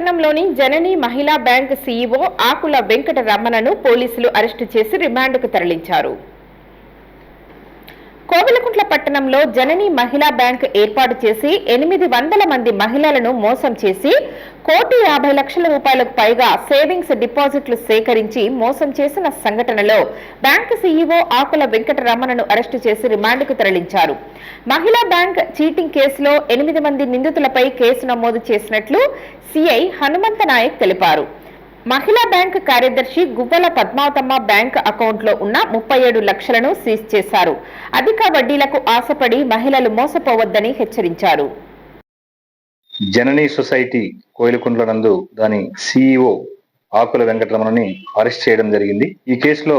పట్టణంలోని Janani Mahila bank CEO Akula Venkata రమణను పోలీసులు అరెస్టు చేసి రిమాండ్కు తరలించారు. కోవిలకుంట్ల పట్టణంలో జనని మహిళా బ్యాంక్ ఏర్పాటు చేసి ఎనిమిది వందల మంది మహిళలను మోసం చేసి కోటి యాభై లక్షల రూపాయలకు పైగా సేవింగ్స్ డిపాజిట్లు సేకరించి మోసం చేసిన సంఘటనలో బ్యాంకు సీఈఓ ఆకుల వెంకటరమణను అరెస్టు చేసి రిమాండ్కు తరలించారు. మహిళా బ్యాంక్ చీటింగ్ కేసులో ఎనిమిది మంది నిందితులపై కేసు నమోదు చేసినట్లు సిఐ హనుమంత నాయక్ తెలిపారు. మహిళా బ్యాంక్ కార్యదర్శి గువ్వల పద్మావతమ్మ బ్యాంక్ అకౌంట్లో ఉన్న ముప్పై ఏడు లక్షలను సీజ్ చేశారు. అధిక వడ్డీలకు ఆశపడి మహిళలు మోసపోవద్దని హెచ్చరించారు. జననీ సొసైటీ కోయిలకుంట్ల నందు దాని సిఇఓ ఆకుల వెంకటరమణని అరెస్ట్ చేయడం జరిగింది. ఈ కేసులో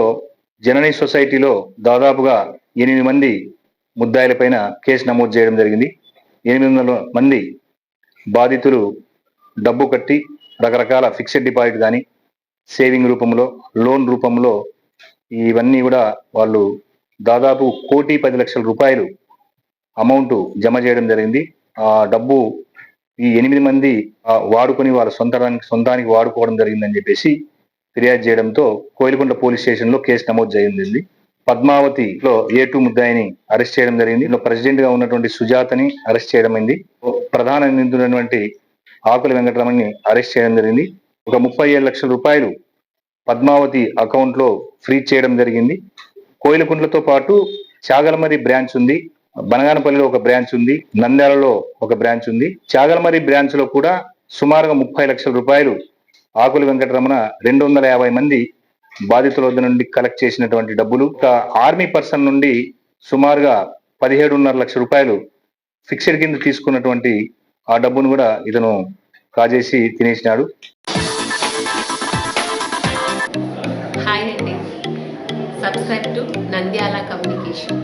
జననీ సొసైటీలో దాదాపుగా ఎనిమిది మంది ముద్దాయిలపైన కేసు నమోదు చేయడం జరిగింది. ఎనిమిది వందల మంది బాధితులు డబ్బు కట్టి రకరకాల ఫిక్స్డ్ డిపాజిట్ కానీ సేవింగ్ రూపంలో లోన్ రూపంలో ఇవన్నీ కూడా వాళ్ళు దాదాపు కోటి పది లక్షల రూపాయలు అమౌంట్ జమ చేయడం జరిగింది. ఆ డబ్బు ఈ ఎనిమిది మంది వాడుకొని వాళ్ళ సొంతానికి సొంతానికి వాడుకోవడం జరిగిందని చెప్పేసి ఫిర్యాదు చేయడంతో కోయిలకొండ పోలీస్ స్టేషన్లో కేసు నమోదు జరిగింది పద్మావతిలో ఏ టూ ముద్దాయిని అరెస్ట్ చేయడం జరిగింది. ఇందులో ప్రెసిడెంట్గా ఉన్నటువంటి సుజాతని అరెస్ట్ చేయడం అయింది. ప్రధాన నిందితుడైనటువంటి ఆకుల వెంకటరమణని అరెస్ట్ చేయడం జరిగింది. ఒక ముప్పై ఏడు లక్షల రూపాయలు పద్మావతి అకౌంట్లో చేయడం జరిగింది. కోయిలకుంట్లతో పాటు చాగలమరి బ్రాంచ్ ఉంది. బనగానపల్లిలో ఒక బ్రాంచ్ ఉంది నంద్యాలలో ఒక బ్రాంచ్ ఉంది. చాగలమరి బ్రాంచ్లో కూడా సుమారుగా ముప్పై లక్షల రూపాయలు ఆకుల వెంకటరమణ రెండు వందల యాభై మంది బాధితుల వద్ద నుండి కలెక్ట్ చేసినటువంటి డబ్బులు. ఆర్మీ పర్సన్ నుండి సుమారుగా పదిహేడున్నర లక్షల రూపాయలు ఫిక్స్డ్ కింద తీసుకున్నటువంటి ఆ డబ్బును కూడా ఇతను కాజేసి తినేసినాడు. హాయ్ అండి. Subscribe to Nandyala communication.